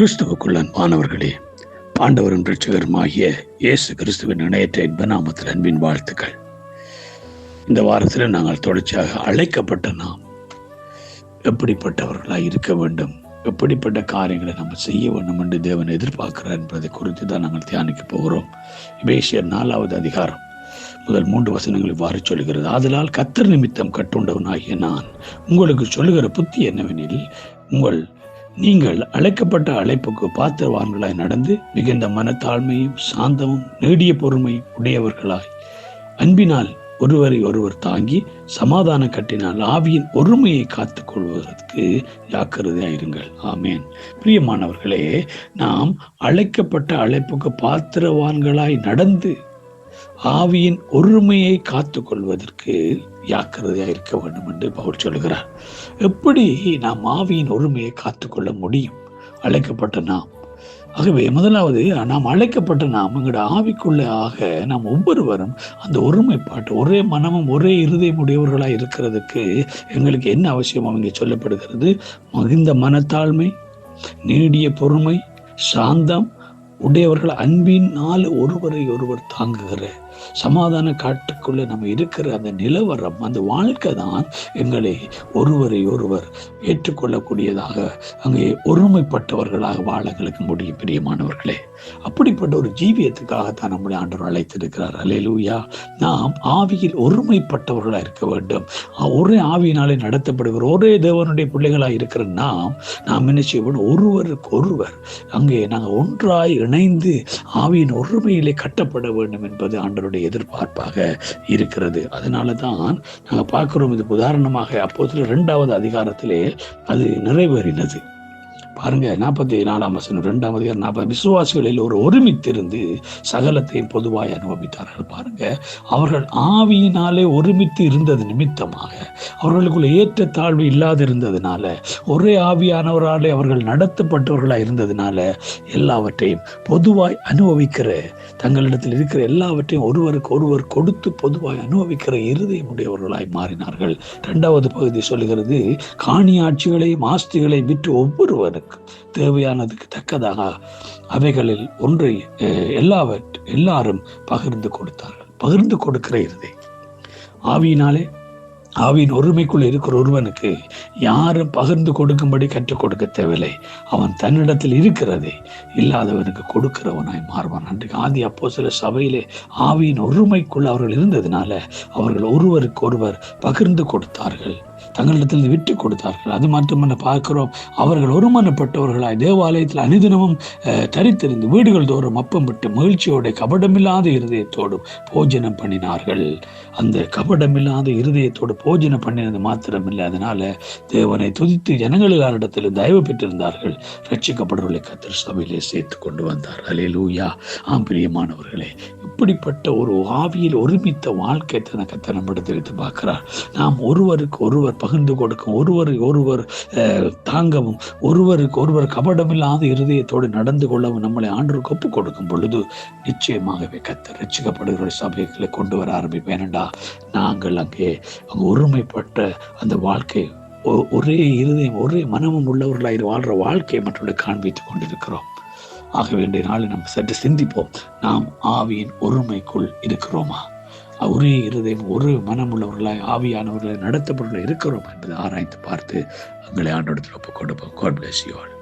கிறிஸ்துவுக்குள்ள மாணவர்களே பாண்டவரும் ரட்சகருமாகிய இயேசு கிறிஸ்துவின் இணையற்ற இன்பநாமத்தில் அன்பின் வாழ்த்துக்கள். இந்த வாரத்தில் நாங்கள் தொடர்ச்சியாக அழைக்கப்பட்ட நாம் எப்படிப்பட்டவர்களாக இருக்க வேண்டும் எப்படிப்பட்ட காரியங்களை நம்ம செய்ய வேண்டும் என்று தேவன் எதிர்பார்க்கிறார் என்பதை குறித்து தான் நாங்கள் தியானிக்க போகிறோம். இபேசியர் நாலாவது அதிகாரம் முதல் மூன்று வசனங்கள் இவ்வாறு சொல்கிறது ஆதலால் கத்தர் நிமித்தம் கட்டுண்டவனாகிய நான் உங்களுக்கு சொல்லுகிற புத்தி என்னவெனில் உங்கள் நீங்கள் அழைக்கப்பட்ட அழைப்புக்கு பாத்திரவான்களாய் நடந்து மிகுந்த மனத்தாழ்மையும் சாந்தமும் நீடிய பொறுமை உடையவர்களாய். அன்பினால் ஒருவரை ஒருவர் தாங்கி சமாதான கட்டினால் ஆவியின் ஒருமையை காத்துக் கொள்வதற்கு ஜாக்கிரதையாயிருங்கள் ஆமேன். பிரியமானவர்களே நாம் அழைக்கப்பட்ட அழைப்புக்கு பாத்திரவான்களாய் நடந்து ஆவியின் ஒருமையை காத்து கொள்வதற்கு ஜாக்கிரதையாக இருக்க வேண்டும் என்று பவுல் சொல்கிறார் எப்படி நாம் ஆவியின் ஒருமையை காத்துக்கொள்ள முடியும்? அழைக்கப்பட்ட நாம். ஆகவே முதலாவது நாம் அழைக்கப்பட்ட நாம் எங்களோட ஆவிக்குள்ளே ஆக நாம் ஒவ்வொருவரும் அந்த ஒருமைப்பாட்டு ஒரே மனமும் ஒரே இருதயம் உடையவர்களாக இருக்கிறதுக்கு எங்களுக்கு என்ன அவசியம் அவங்க சொல்லப்படுகிறது. மிகுந்த மனத்தாழ்மை நீடிய பொறுமை சாந்தம் உடையவர்கள் அன்பினால் ஒருவரை ஒருவர் தாங்குகிற சமாதான காட்டுக்குள்ள நம்ம இருக்கிற அந்த நிலவரம் அந்த வாழ்க்கை தான் எங்களை ஒருவரை ஒருவர் ஏற்றுக்கொள்ளக்கூடியதாக அங்கே ஒருமைப்பட்டவர்களாக வாழ எங்களுக்கு முடியும் பிரியமானவர்களே. அப்படிப்பட்ட ஒரு ஜீவியத்துக்காகத்தான் நம்முடைய ஆண்டவர் அழைத்திருக்கிறார். அலையலூயா நாம் ஆவியில் ஒருமைப்பட்டவர்களாக இருக்க வேண்டும். ஒரே ஆவியினாலே நடத்தப்படுகிற ஒரே தேவனுடைய பிள்ளைகளாக இருக்கிற நாம் நாம் என்ன செய்வோம் ஒருவருக்கு ஒருவர் அங்கே நாங்கள் ஒன்றாய் இணைந்து ஆவியின் ஒருமையிலே கட்டப்பட வேண்டும் என்பது ஆண்டவர் அவருடைய எதிர்பார்ப்பாக இருக்கிறது. அதனால தான் நாங்கள் பார்க்கிறோம் இது உதாரணமாக அப்போது ரெண்டாவது அதிகாரத்திலே அது நிறைவேறினது. பாருங்க நாற்பத்தி நாலாம் வசனம் ரெண்டாம் அதிகாரம் நாற்பது. விசுவாசிகளில் ஒரு ஒருமித்திருந்து சகலத்தையும் பொதுவாய் அனுபவித்தார்கள். பாருங்க அவர்கள் ஆவியினாலே ஒருமித்து இருந்தது நிமித்தமாக. அவர்களுக்குள்ள ஏற்ற தாழ்வு இல்லாது இருந்ததுனால ஒரே ஆவியானவராலே அவர்கள் நடத்தப்பட்டவர்களாக இருந்ததுனால எல்லாவற்றையும் பொதுவாய் அனுபவிக்கிற தங்களிடத்தில் இருக்கிற எல்லாவற்றையும் ஒருவருக்கு ஒருவர் கொடுத்து பொதுவாய் அனுபவிக்கிற இருதயமுடையவர்களாய் மாறினார்கள். இரண்டாவது பகுதி சொல்லுகிறது காணியாட்சிகளையும் ஆஸ்திகளையும் விற்று ஒவ்வொருவரும் தேவையானதுக்கு தக்கதாக அவைகளில் ஒன்றை எல்லாவற்ற எல்லாரும் பகிர்ந்து கொடுத்தார்கள். பகிர்ந்து கொடுக்கிற இருதை. ஆவியினாலே ஆவியின் ஒருமைக்குள் இருக்கிற ஒருவனுக்கு யாரும் பகிர்ந்து கொடுக்கும்படி கற்றுக் கொடுக்க தேவையில்லை. அவன் தன்னிடத்தில் இருக்கிறதே இல்லாதவனுக்கு கொடுக்கிறவனாய் மாறுவான். அன்றைக்கு ஆதி அப்போ சில சபையிலே ஆவியின் ஒருமைக்குள் அவர்கள் இருந்ததுனால அவர்கள் ஒருவருக்கு ஒருவர் பகிர்ந்து கொடுத்தார்கள். தங்களிடத்தில் விட்டு கொடுத்தார்கள். அது மட்டுமல்ல பார்க்கிறோம் அவர்கள் ஒருமனப்பட்டவர்களாய் தேவாலயத்தில் அனுதினமும் தரித்திருந்து வீடுகள் தோறும் அப்பம் விட்டு மகிழ்ச்சியோட கபடமில்லாத இருதயத்தோடும் போஜனம் பண்ணினார்கள். அந்த கபடமில்லாத இருதயத்தோடு போஜனை பண்ணினது மாத்திரமில்லை. அதனால தேவனை துதித்து ஜனங்களிலாரிடத்தில் தயவு பெற்றிருந்தார்கள். ரட்சிக்கப்படுவர்களை கத்திர சபையிலே சேர்த்து கொண்டு வந்தார். அலே லூயா ஆம் பிரியமானவர்களே இப்படிப்பட்ட ஒரு ஆவியில் ஒருமித்த வாழ்க்கை தன கத்த நம்மிடத்தில் எடுத்து பார்க்கிறார். நாம் ஒருவருக்கு ஒருவர் பகிர்ந்து கொடுக்கும் ஒருவருக்கு ஒருவர் தாங்கவும் ஒருவருக்கு ஒருவர் கபடமில்லாத இருதயத்தோடு நடந்து கொள்ளவும் நம்மளை ஆண்டருக்கு ஒப்பு கொடுக்கும் பொழுது நிச்சயமாகவே கத்தர் ரட்சிக்கப்படுகிற சபைகளை கொண்டு வர ஆரம்பிப்பேனண்டா நாங்கள் அங்கே அங்கே ஒருமைப்பட்ட அந்த வாழ்க்கை ஒரே இருதயம் ஒரே மனமும் உள்ளவர்களாக வாழ்கிற வாழ்க்கையை மற்றவர்களை காண்பித்துக் கொண்டிருக்கிறோம். ஆக வேண்டிய நாளை நம்ம சற்று சிந்திப்போம். நாம் ஆவியின் ஒருமைக்குள் இருக்கிறோமா? ஒரே இருதயம் ஒரு மனம் உள்ளவர்களாய் ஆவியானவர்களை நடத்தப்படல இருக்கிறோம் என்பதை ஆராய்ந்து பார்த்து எங்களை ஆண்டோடத்தில் ஒப்புக்கொண்டு காட் பிளஸ் யூ ஆல்